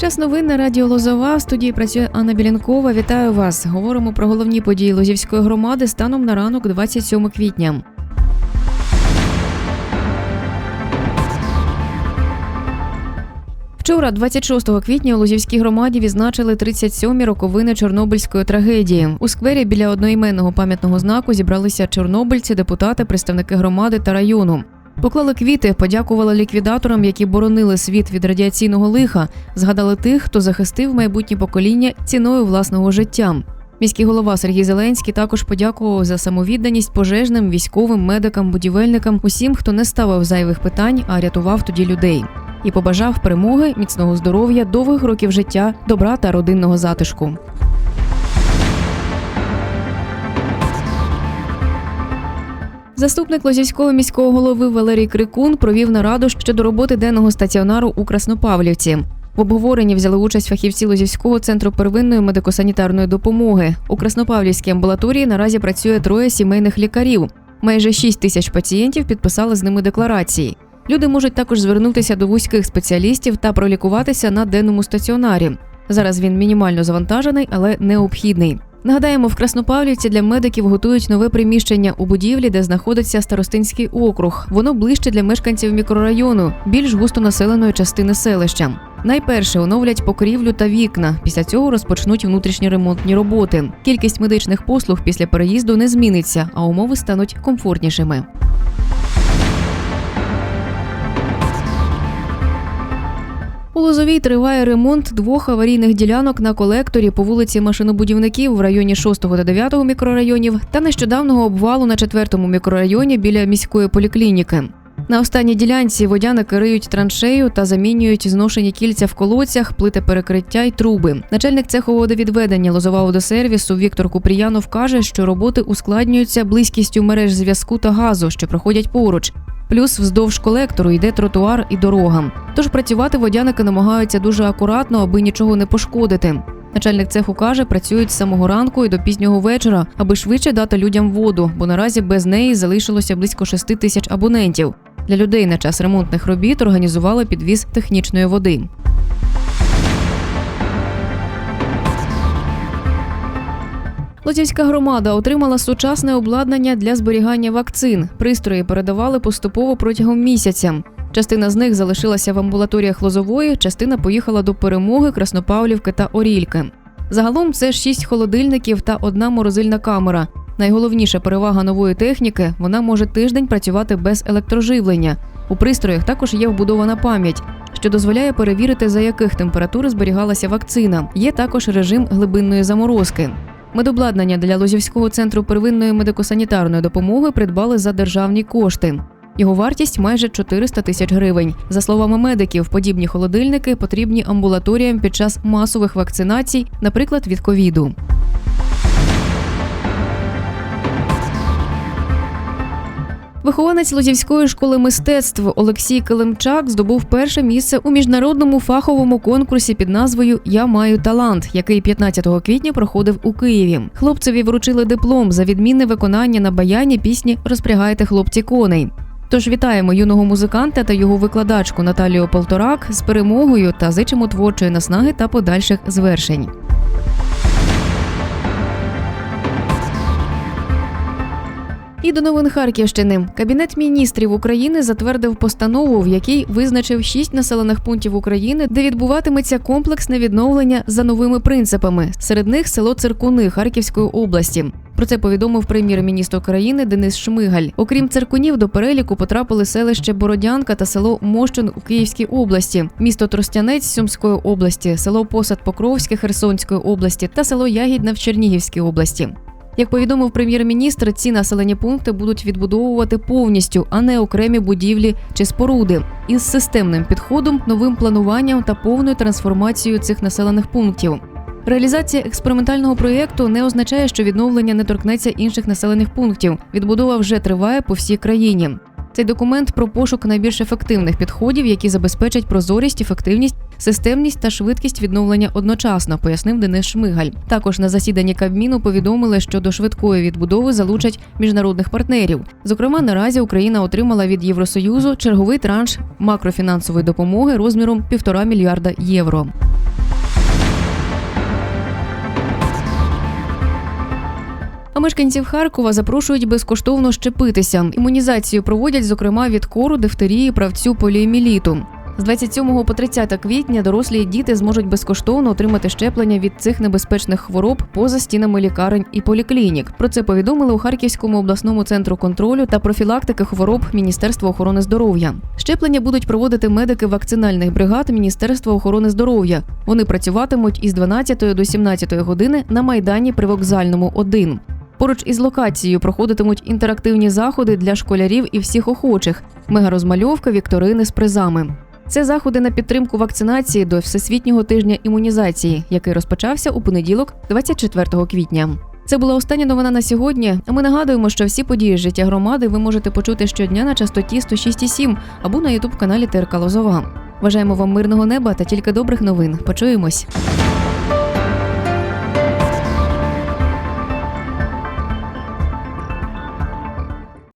Час новин на радіо Лозова. В студії працює Анна Білянкова. Вітаю вас. Говоримо про головні події Лозівської громади станом на ранок 27 квітня. Вчора, 26 квітня, у Лозівській громаді відзначили 37-мі роковини Чорнобильської трагедії. У сквері біля одноіменного пам'ятного знаку зібралися чорнобильці, депутати, представники громади та району. Поклали квіти, подякували ліквідаторам, які боронили світ від радіаційного лиха, згадали тих, хто захистив майбутнє покоління ціною власного життя. Міський голова Сергій Зеленський також подякував за самовідданість пожежним, військовим, медикам, будівельникам, усім, хто не ставив зайвих питань, а рятував тоді людей. І побажав перемоги, міцного здоров'я, довгих років життя, добра та родинного затишку. Заступник Лозівського міського голови Валерій Крикун провів нараду щодо роботи денного стаціонару у Краснопавлівці. В обговоренні взяли участь фахівці Лозівського центру первинної медико-санітарної допомоги. У Краснопавлівській амбулаторії наразі працює троє сімейних лікарів. Майже 6 тисяч пацієнтів підписали з ними декларації. Люди можуть також звернутися до вузьких спеціалістів та пролікуватися на денному стаціонарі. Зараз він мінімально завантажений, але необхідний. Нагадаємо, в Краснопавлівці для медиків готують нове приміщення у будівлі, де знаходиться старостинський округ. Воно ближче для мешканців мікрорайону, більш густонаселеної частини селища. Найперше оновлять покрівлю та вікна. Після цього розпочнуть внутрішні ремонтні роботи. Кількість медичних послуг після переїзду не зміниться, а умови стануть комфортнішими. У Лозовій триває ремонт двох аварійних ділянок на колекторі по вулиці машинобудівників в районі 6 та 9 мікрорайонів та нещодавнього обвалу на 4 мікрорайоні біля міської поліклініки. На останній ділянці водяники риють траншею та замінюють зношені кільця в колодцях, плити перекриття й труби. Начальник цеху водовідведення Лозова водосервісу Віктор Купріянов каже, що роботи ускладнюються близькістю мереж зв'язку та газу, що проходять поруч. Плюс вздовж колектору йде тротуар і дорога. Тож працювати водяники намагаються дуже акуратно, аби нічого не пошкодити. Начальник цеху каже, працюють з самого ранку і до пізнього вечора, аби швидше дати людям воду, бо наразі без неї залишилося близько 6 тисяч абонентів. Для людей на час ремонтних робіт організували підвіз технічної води. Лозівська громада отримала сучасне обладнання для зберігання вакцин. Пристрої передавали поступово протягом місяця. Частина з них залишилася в амбулаторіях Лозової, частина поїхала до перемоги, Краснопавлівки та Орільки. Загалом це шість холодильників та одна морозильна камера. Найголовніша перевага нової техніки вона може тиждень працювати без електроживлення. У пристроях також є вбудована пам'ять, що дозволяє перевірити, за яких температур зберігалася вакцина. Є також режим глибинної заморозки. Медобладнання для Лозівського центру первинної медико-санітарної допомоги придбали за державні кошти. Його вартість майже 400 тисяч гривень. За словами медиків, подібні холодильники потрібні амбулаторіям під час масових вакцинацій, наприклад, від ковіду. Вихованець Лозівської школи мистецтв Олексій Килимчак здобув перше місце у міжнародному фаховому конкурсі під назвою Я маю талант, який 15 квітня проходив у Києві. Хлопцеві вручили диплом за відмінне виконання на баяні пісні Розпрягайте хлопці коней. Тож вітаємо юного музиканта та його викладачку Наталію Полторак з перемогою та зичимо творчої наснаги та подальших звершень. І до новин Харківщини Кабінет міністрів України затвердив постанову, в якій визначив шість населених пунктів України, де відбуватиметься комплексне відновлення за новими принципами. Серед них село Циркуни Харківської області. Про це повідомив прем'єр-міністр країни Денис Шмигаль. Окрім циркунів, до переліку потрапили селище Бородянка та село Мощун у Київській області, місто Тростянець Сумської області, село Посад Покровське Херсонської області та село Ягідне в Чернігівській області. Як повідомив прем'єр-міністр, ці населені пункти будуть відбудовувати повністю, а не окремі будівлі чи споруди, із системним підходом, новим плануванням та повною трансформацією цих населених пунктів. Реалізація експериментального проєкту не означає, що відновлення не торкнеться інших населених пунктів. Відбудова вже триває по всій країні. Цей документ про пошук найбільш ефективних підходів, які забезпечать прозорість, ефективність системність та швидкість відновлення одночасно, пояснив Денис Шмигаль. Також на засіданні Кабміну повідомили, що до швидкої відбудови залучать міжнародних партнерів. Зокрема, наразі Україна отримала від Євросоюзу черговий транш макрофінансової допомоги розміром півтора мільярда євро. А мешканців Харкова запрошують безкоштовно щепитися. Імунізацію проводять, зокрема, від кору, дифтерії, правцю поліеміліту. З 27 по 30 квітня дорослі і діти зможуть безкоштовно отримати щеплення від цих небезпечних хвороб поза стінами лікарень і поліклінік. Про це повідомили у Харківському обласному центру контролю та профілактики хвороб Міністерства охорони здоров'я. Щеплення будуть проводити медики вакцинальних бригад Міністерства охорони здоров'я. Вони працюватимуть із 12 до 17 години на майдані Привокзальному 1. Поруч із локацією проходитимуть інтерактивні заходи для школярів і всіх охочих, мегарозмальовка, вікторини з призами. Це заходи на підтримку вакцинації до Всесвітнього тижня імунізації, який розпочався у понеділок, 24 квітня. Це була остання новина на сьогодні. А ми нагадуємо, що всі події життя громади ви можете почути щодня на частоті 106,7 або на ютуб каналі ТРК Лозова. Бажаємо вам мирного неба та тільки добрих новин. Почуємось.